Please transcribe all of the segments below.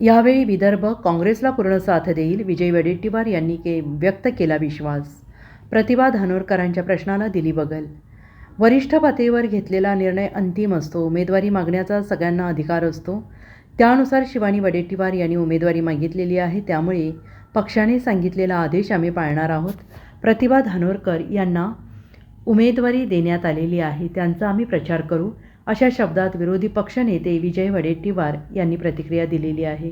यावेळी विदर्भ काँग्रेसला पूर्ण साथ देईल विजय वडेट्टीवार यांनी के व्यक्त केला विश्वास. प्रतिभा धानोरकरांच्या प्रश्नाला दिली बगल. वरिष्ठ पातळीवर घेतलेला निर्णय अंतिम असतो उमेदवारी मागण्याचा सगळ्यांना अधिकार असतो. त्यानुसार शिवानी वडेट्टीवार यांनी उमेदवारी मागितलेली आहे त्यामुळे पक्षाने सांगितलेला आदेश आम्ही पाळणार आहोत. प्रतिभा धानोरकर यांना उमेदवारी देण्यात आलेली आहे त्यांचा आम्ही प्रचार करू. अशा शब्दात विरोधी पक्षनेते विजय वडेट्टीवार यांनी प्रतिक्रिया दिलेली आहे.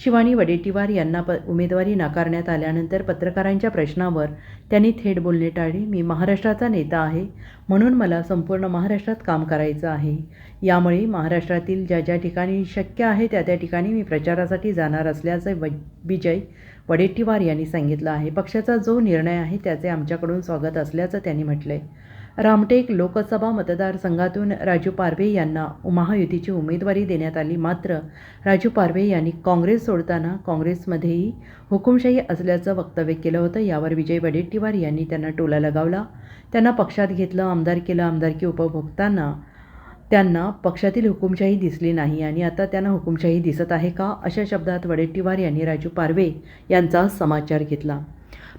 शिवानी वडेट्टीवार यांना प उमेदवारी नाकारण्यात आल्यानंतर पत्रकारांच्या प्रश्नावर त्यांनी थेट बोलणे टाळले मी महाराष्ट्राचा नेता आहे म्हणून मला संपूर्ण महाराष्ट्रात काम करायचं आहे. यामुळे महाराष्ट्रातील ज्या ज्या ठिकाणी शक्य आहे त्या त्या ठिकाणी मी प्रचारासाठी जाणार असल्याचं व विजय वडेट्टीवार यांनी सांगितलं आहे. पक्षाचा जो निर्णय आहे त्याचे आमच्याकडून स्वागत असल्याचं त्यांनी म्हटलं आहे रामटेक लोकसभा मतदारसंघातून राजू पारवे यांना महायुतीची उमेदवारी देण्यात आली. मात्र राजू पारवे यांनी काँग्रेस सोडताना काँग्रेसमध्येही हुकुमशाही असल्याचं वक्तव्य केलं होतं. यावर विजय वडेट्टीवार यांनी त्यांना टोला लगावला. त्यांना पक्षात घेतलं आमदार केलं आमदारकी उपभोगताना त्यांना पक्षातील हुकुमशाही दिसली नाही. आणि आता त्यांना हुकुमशाही दिसत आहे का? अशा शब्दात वडेट्टीवार यांनी राजू पारवे यांचा समाचार घेतला.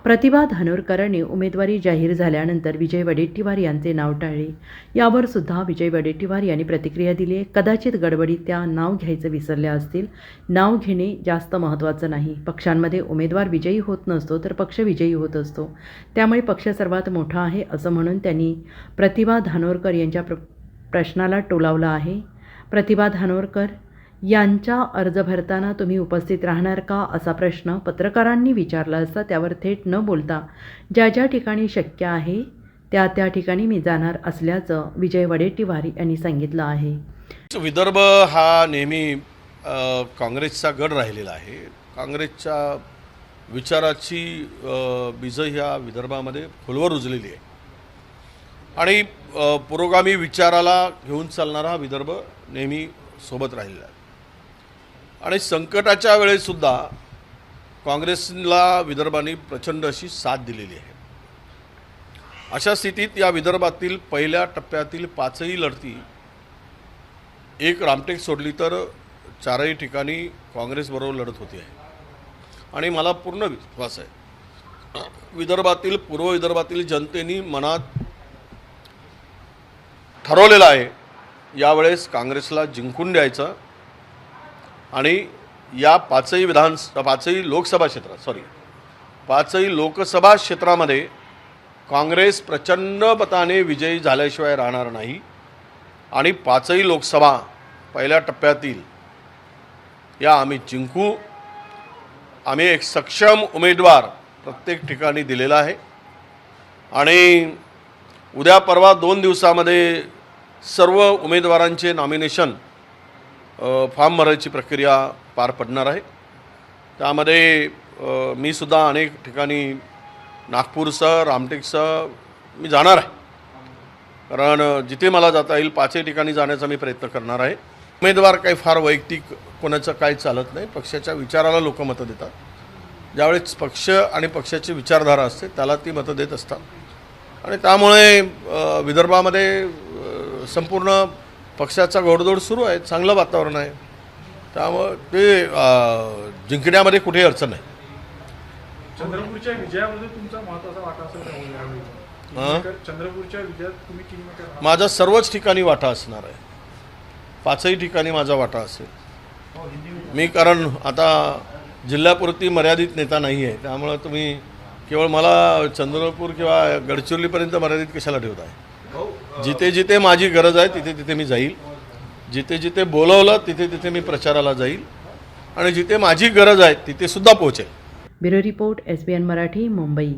प्रतिभा धानोरकरांनी उमेदवारी जाहीर झाल्यानंतर विजय वडेट्टीवार यांचे नाव टाळले. यावर सुद्धा विजय वडेट्टीवार यांनी प्रतिक्रिया दिली आहे. कदाचित गडबडीत त्या नाव घ्यायचं विसरल्या असतील. नाव घेणे जास्त महत्त्वाचं नाही. पक्षांमध्ये उमेदवार विजयी होत नसतो तर पक्ष विजयी होत असतो. त्यामुळे पक्ष सर्वात मोठा आहे असं म्हणून त्यांनी प्रतिभा धानोरकर यांच्या प्र प्रश्नाला टोलावला आहे. प्रतिभा धानोरकर यांच्या अर्ज भरताना तुम्ही उपस्थित राहणार का असा प्रश्न पत्रकारांनी विचारला असता त्यावर थेट न बोलता ज्या ज्या ठिकाणी शक्य आहे त्या त्या ठिकाणी मी जाणार असल्याचं विजय वडेट्टीवार यांनी सांगितलं आहे. विदर्भ हा नेहमी काँग्रेसचा गड राहिलेला आहे. काँग्रेसच्या विचाराची बीज ह्या विदर्भामध्ये खोलवर रुजलेली आहे. आणि पुरोगामी विचाराला घेऊन चालणारा हा विदर्भ नेहमी सोबत राहिलेला आहे. आणि संकटाच्या वेळेसुद्धा काँग्रेसला विदर्भाने प्रचंड अशी साथ दिलेली आहे. अशा स्थितीत या विदर्भातील पहिल्या टप्प्यातील पाचही लढती एक रामटेक सोडली तर चारही ठिकाणी काँग्रेसबरोबर लढत होती आहे. आणि मला पूर्ण विश्वास आहे. विदर्भातील पूर्व विदर्भातील जनतेनी मनात ठरवलेलं आहे यावेळेस काँग्रेसला जिंकून द्यायचं आणि या पाचही विधान पाचही लोकसभा क्षेत्रात सॉरी पाचही लोकसभा क्षेत्रामध्ये काँग्रेस प्रचंड मताने विजयी झाल्याशिवाय राहणार नाही. आणि पाचही लोकसभा पहिल्या टप्प्यातील या आम्ही जिंकू आम्ही एक सक्षम उमेदवार प्रत्येक ठिकाणी दिलेला आहे. आणि उद्या परवा दोन दिवसामध्ये सर्व उमेदवारांचे नॉमिनेशन फॉर्म भरायची प्रक्रिया पार पडणार आहे. त्यामध्ये मी सुद्धा अनेक ठिकाणी नागपूरसह रामटेकसह मी जाणार आहे. कारण जिथे मला जाता येईल पाचही ठिकाणी जाण्याचा मी प्रयत्न करणार आहे. उमेदवार काही फार वैयक्तिक कोणाचं काही चालत नाही पक्षाच्या विचाराला लोक मतं देतात. ज्यावेळेस पक्ष आणि पक्षाची विचारधारा असते त्याला ती मतं देत असतात. आणि त्यामुळे विदर्भामध्ये संपूर्ण पक्षाचा घोडदौड सुरू आहे चांगलं वातावरण आहे. त्यामुळं ते जिंकण्यामध्ये कुठेही अडचण नाही. चंद्रपूरच्या विजयामध्ये तुमचा महत्त्वाचा वाटा असेल का यावेळी? हां? किंगमेकर- चंद्रपूरच्या विजयात तुम्ही किंगमेकर आहात. माझा सर्वच ठिकाणी वाटा असणार आहे. पाचही ठिकाणी माझा वाटा असेल. मी कारण आता जिल्ह्यापुरती मर्यादित नेता नाही आहे. त्यामुळं तुम्ही केवळ मला चंद्रपूर किंवा गडचिरोलीपर्यंत मर्यादित कशाला ठेवत आहे जिथे जिथे माझी गरज आहे तिथे तिथे मी जाईल. जिथे जिथे बोलवलं तिथे तिथे मी प्रचाराला जाईल. आणि जिथे माझी गरज आहे तिथे सुद्धा पोहोचेल. Bureau report S B N Marathi Mumbai.